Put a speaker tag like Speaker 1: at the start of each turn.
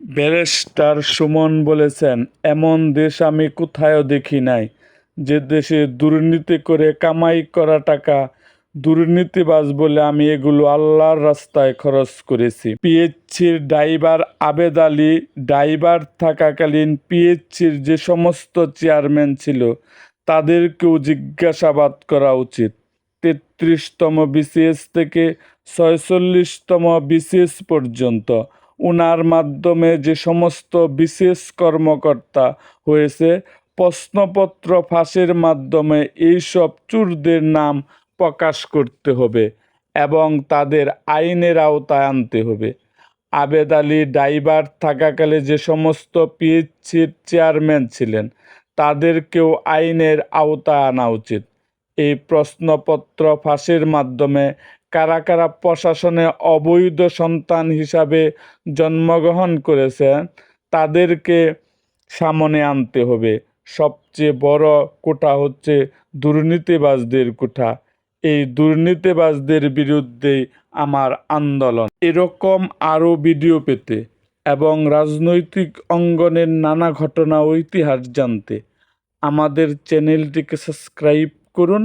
Speaker 1: Barrister Suman বলেছেন, এমন দেশ আমি কোথাও দেখি নাই। যে দেশে দুর্নীতি করে কামাই করা টাকা দুর্নীতিবাজ বলে আমি এগুলো আল্লাহর রাস্তায় খরচ করেছি। পিএইচসির ড্রাইভার আবেদ আলী, ড্রাইভার থাকাকালীন পিএইচসির যে সমস্ত চেয়ারম্যান ছিল, তাদেরকেও জিজ্ঞাসাবাদ করা উচিত। তেত্রিশতম বিসিএস থেকে ছয়চল্লিশতম বিসিএস পর্যন্ত উনার মাধ্যমে যে সমস্ত বিশেষ কর্মকর্তা হয়েছে, প্রশ্নপত্র ফাঁসের মাধ্যমে এইসব চুরদের নাম প্রকাশ করতে হবে এবং তাদের আইনের আওতায় আনতে হবে। আবেদ আলী ড্রাইভার থাকাকালে যে সমস্ত পিএইচসির চেয়ারম্যান ছিলেন, তাদেরকেও আইনের আওতায় আনা উচিত। এই প্রশ্নপত্র ফাঁসের মাধ্যমে কারা কারা প্রশাসনে অবৈধ সন্তান হিসাবে জন্মগ্রহণ করেছেন তাদেরকে সামনে আনতে হবে। সবচেয়ে বড় কোটা হচ্ছে দুর্নীতিবাজদের কোঠা এই দুর্নীতিবাজদের বিরুদ্ধেই আমার আন্দোলন। এরকম আরও ভিডিও পেতে এবং রাজনৈতিক অঙ্গনের নানা ঘটনা ও ইতিহাস জানতে আমাদের চ্যানেলটিকে সাবস্ক্রাইব করুন